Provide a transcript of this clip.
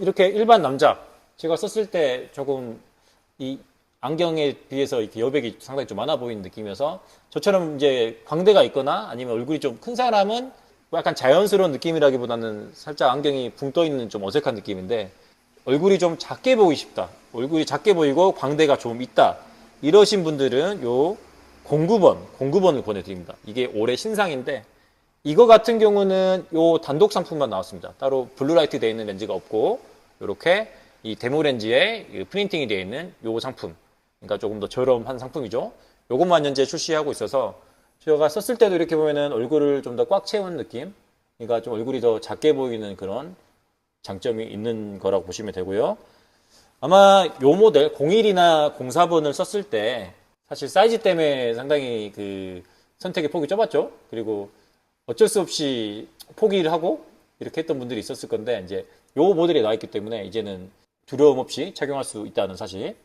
이렇게 일반 남자 제가 썼을 때 조금 이 안경에 비해서 이렇게 여백이 상당히 좀 많아 보이는 느낌이어서 저처럼 이제 광대가 있거나 아니면 얼굴이 좀 큰 사람은 약간 자연스러운 느낌이라기보다는 살짝 안경이 붕 떠 있는 좀 어색한 느낌인데 얼굴이 좀 작게 보이고 싶다. 얼굴이 작게 보이고 광대가 좀 있다. 이러신 분들은 요 09번, 09번을 보내드립니다. 이게 올해 신상인데 이거 같은 경우는 요 단독 상품만 나왔습니다. 따로 블루라이트 되어 있는 렌즈가 없고 이렇게 이 데모 렌즈에 이 프린팅이 되어 있는 요 상품. 그러니까 조금 더 저렴한 상품이죠. 요것만 현재 출시하고 있어서 제가 썼을 때도 이렇게 보면은 얼굴을 좀 더 꽉 채운 느낌. 그러니까 좀 얼굴이 더 작게 보이는 그런 장점이 있는 거라고 보시면 되고요. 아마 요 모델 01이나 04번을 썼을 때 사실 사이즈 때문에 상당히 그 선택의 폭이 좁았죠. 그리고 어쩔 수 없이 포기를 하고 이렇게 했던 분들이 있었을 건데 이제 요 모델이 나와 있기 때문에 이제는 두려움 없이 착용할 수 있다는 사실